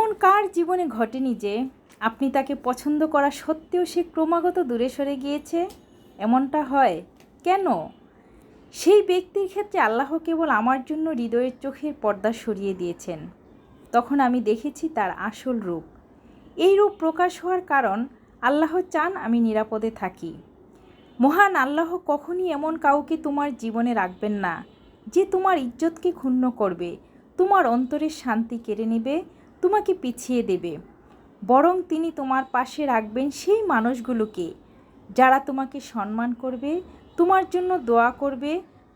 এমন কার জীবনে ঘটেনি যে আপনি তাকে পছন্দ করা সত্ত্বেও সে ক্রমাগত দূরে সরে গিয়েছে? এমনটা হয়? কেন? সেই ব্যক্তির ক্ষেত্রে আল্লাহ কেবল আমার জন্য হৃদয়ের চোখের পর্দা সরিয়ে দিয়েছেন। তখন আমি দেখেছি তার আসল রূপ। এই রূপ প্রকাশ হওয়ার কারণ আল্লাহ চান আমি নিরাপদে থাকি। মহান আল্লাহ কখনই এমন কাউকে তোমার জীবনে রাখবেন না, যে তোমার ইজ্জতকে ক্ষুণ্ণ করবে, তোমার অন্তরের শান্তি কেড়ে নেবে তোমাকে পিছিয়ে দেবে। বরং তিনি তোমার পাশে রাখবেন সেই মানুষগুলোকে, যারা তোমাকে সম্মান করবে, তোমার জন্য দোয়া করবে,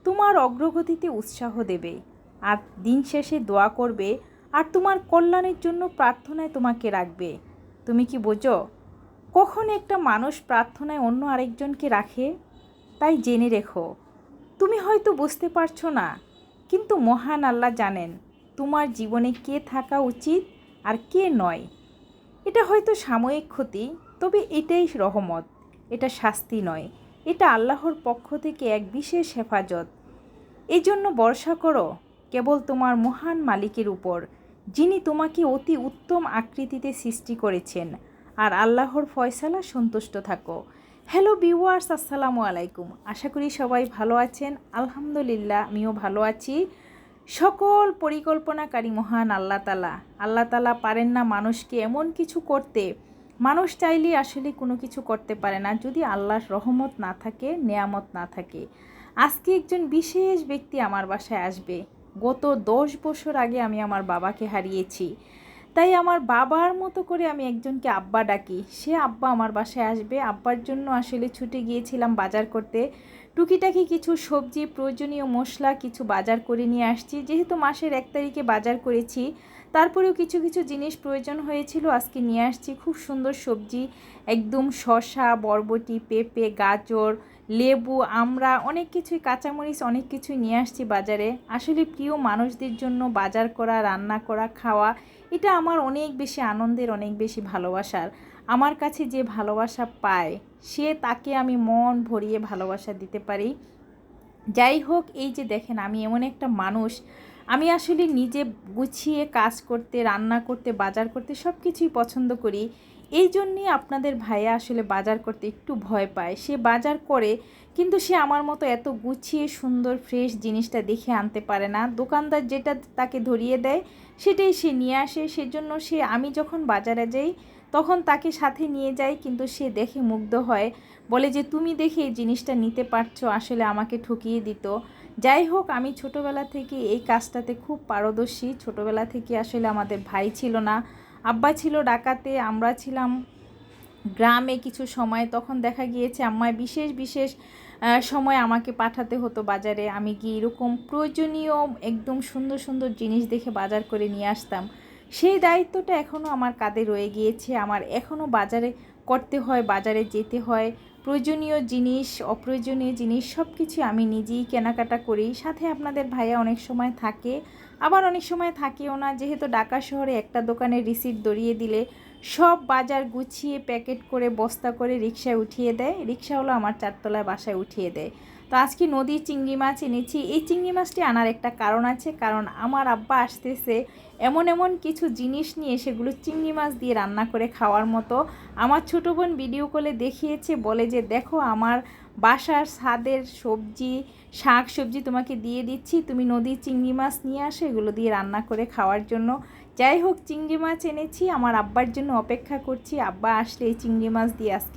তোমার অগ্রগতিতে উৎসাহ দেবে। আর দিন শেষে দোয়া করবে আর তোমার কল্যাণের জন্য প্রার্থনায় তোমাকে রাখবে। তুমি কি বোঝো? কখন একটা মানুষ প্রার্থনায় অন্য আরেকজনকে রাখে? তাই জেনে রেখো। তুমি হয়তো বুঝতে পারছ না, কিন্তু মহান আল্লাহ জানেন, তোমার জীবনে কে থাকা উচিত আর কে নয়। এটা হয়তো সাময়িক ক্ষতি, তবে এটাই রহমত। এটা শাস্তি নয়। এটা আল্লাহর পক্ষ থেকে এক বিশেষ হেফাজত। এই জন্য ভরসা করো, কেবল তোমার মহান মালিকের উপর, যিনি তোমাকে অতি উত্তম আকৃতিতে সৃষ্টি করেছেন। আর আল্লাহর ফয়সালা সন্তুষ্ট থাকো। হ্যালো বিওয়ার্স আসসালামু আলাইকুম। আশা করি সবাই ভালো আছেন। আলহামদুলিল্লাহ, আমিও ভালো আছি। সকল পরিকল্পনাকারী মহান আল্লাহ তালা। আল্লাহ তালা পারেন না মানুষকে এমন কিছু করতে। মানুষ চাইলে আসলে কোনো কিছু করতে পারে না যদি আল্লাহর রহমত না থাকে, নেয়ামত না থাকে। আজকে একজন বিশেষ ব্যক্তি আমার বাসায় আসবে। গত দশ বছর আগে আমি আমার বাবাকে হারিয়েছি। তাই আমার বাবার মতো করে আমি একজনকে আব্বা ডাকি। সে আব্বা আমার বাসায় আসবে। আব্বার জন্য আসলে ছুটে গিয়েছিলাম বাজার করতে। টুকিটাকি কিছু সবজি, প্রয়োজনীয় মশলা কিছু বাজার করে নিয়ে আসছি। যেহেতু মাসের এক তারিখে বাজার করেছি, তারপরেও কিছু কিছু জিনিস প্রয়োজন হয়েছিল, আজকে নিয়ে আসছি। খুব সুন্দর সবজি, একদম শশা বরবটি, পেঁপে, গাজর লেবু, আমরা অনেক কিছুই, কাঁচামরিচ অনেক কিছুই নিয়ে আসছি বাজারে। আসলে প্রিয় মানুষদের জন্য বাজার করা, রান্না করা, খাওয়া, এটা আমার অনেক বেশি আনন্দের, অনেক বেশি ভালোবাসার। আমার কাছে যে ভালোবাসা পায়, সে তাকে আমি মন ভরিয়ে ভালোবাসা দিতে পারি। যাই হোক, এই যে দেখেন, আমি এমন একটা মানুষ। আমি আসলে নিজে গুছিয়ে কাজ করতে, রান্না করতে, বাজার করতে সব কিছুই পছন্দ করি। এই জন্যই আপনাদের ভাইয়া আসলে বাজার করতে একটু ভয় পায়। সে বাজার করে, কিন্তু সে আমার মতো এত গুছিয়ে, সুন্দর ফ্রেশ জিনিসটা দেখে আনতে পারে না। দোকানদার যেটা তাকে ধরিয়ে দেয়, সেটাই সে নিয়ে আসে। সেজন্য সে, আমি যখন বাজারে যাই, তখন তাকে সাথে নিয়ে যাই, কিন্তু সে দেখে মুগ্ধ হয়। বলে যে, তুমি দেখে এই জিনিসটা নিতে পারছ, আসলে আমাকে ঠকিয়ে দিত। যাই হোক, আমি ছোটোবেলা থেকে এই কাজটাতে খুব পারদর্শী। ছোটোবেলা থেকে আসলে আমাদের ভাই ছিল না। আব্বা ছিল ডাকাতে, আমরা ছিলাম গ্রামে কিছু সময়। তখন দেখা গিয়েছে আম্মায় বিশেষ বিশেষ সময় আমাকে পাঠাতে হতো বাজারে। আমি গিয়ে এরকম প্রয়োজনীয়, একদম সুন্দর সুন্দর জিনিস দেখে বাজার করে নিয়ে আসতাম। সেই দায়িত্বটা এখনও আমার কাঁধে রয়ে গিয়েছে। আমার এখনও বাজারে করতে হয়, বাজারে যেতে হয়। প্রয়োজনীয় জিনিস, অপ্রয়োজনীয় জিনিস সব কিছু আমি নিজেই কেনাকাটা করি। সাথে আপনাদের ভাইয়া অনেক সময় থাকে। আবার অনেক সময় থাকেও না। যেহেতু ঢাকা শহরে একটা দোকানে রিসিপ্ট দড়িয়ে দিলে সব বাজার গুছিয়ে প্যাকেট করে বস্তা করে রিক্সায় উঠিয়ে দেয়। রিক্সাওয়ালা আমার চারতলায় বাসায় উঠিয়ে দেয়। তো আজকে নদীর চিংড়ি মাছ এনেছি। এই চিংড়ি মাছটি আনার একটা কারণ আছে, কারণ আমার আব্বা আসতেছে এমন এমন কিছু জিনিস নিয়ে সেগুলো চিংড়ি মাছ দিয়ে রান্না করে খাওয়ার মতো। আমার ছোটো বোন ভিডিও কলে দেখিয়েছে, বলে যে, দেখো, আমার বাসার স্বাদের সবজি, শাক সবজি তোমাকে দিয়ে দিচ্ছি, তুমি নদীর চিংড়ি মাছ নিয়ে আসো, এগুলো দিয়ে রান্না করে খাওয়ার জন্য। যাই হোক, চিংড়ি মাছ এনেছি, আমার আব্বার জন্য অপেক্ষা করছি। আব্বা আসলে এই চিংড়ি মাছ দিয়ে আজকে